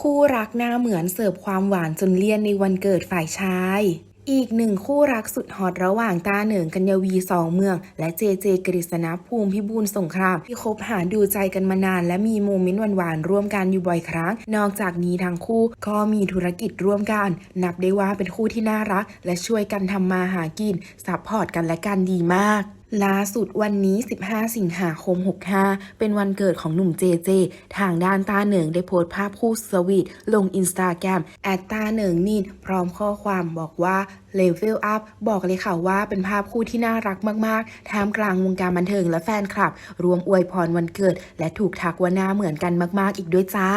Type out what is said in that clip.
คู่รักหน้าเหมือนเสิร์ฟความหวานจนเลี่ยนในวันเกิดฝ่ายชาย อีกหนึ่งคู่รักสุดฮอตระหว่างตาเหนิงกัญญวีสองเมือง และเจเจกฤษณภูมิพิบูลสงคราม ที่คบหาดูใจกันมานาน และมีโมเมนต์หวานๆร่วมกันอยู่บ่อยครั้ง นอกจากนี้ทั้งคู่ก็มีธุรกิจร่วมกัน นับได้ว่าเป็นคู่ที่น่ารัก และช่วยกันทำมาหากินซัพพอร์ตกันและกันดีมากล่าสุดวันนี้ 15 สิงหาคม 65 เป็นวันเกิดของหนุ่มเจเจ ทางด้านตาเหนิงได้โพสต์ภาพคู่สวีทลงอินสตาแกรมแอดตาเหนิงนินพร้อมข้อความบอกว่าเลเวลอัพบอกเลยค่ะว่าเป็นภาพคู่ที่น่ารักมากๆ ท่ามกลางวงการบันเทิงและแฟนคลับ รวมอวยพรวันเกิด และถูกทักว่าหน้าเหมือนกันมากๆ อีกด้วยจ้า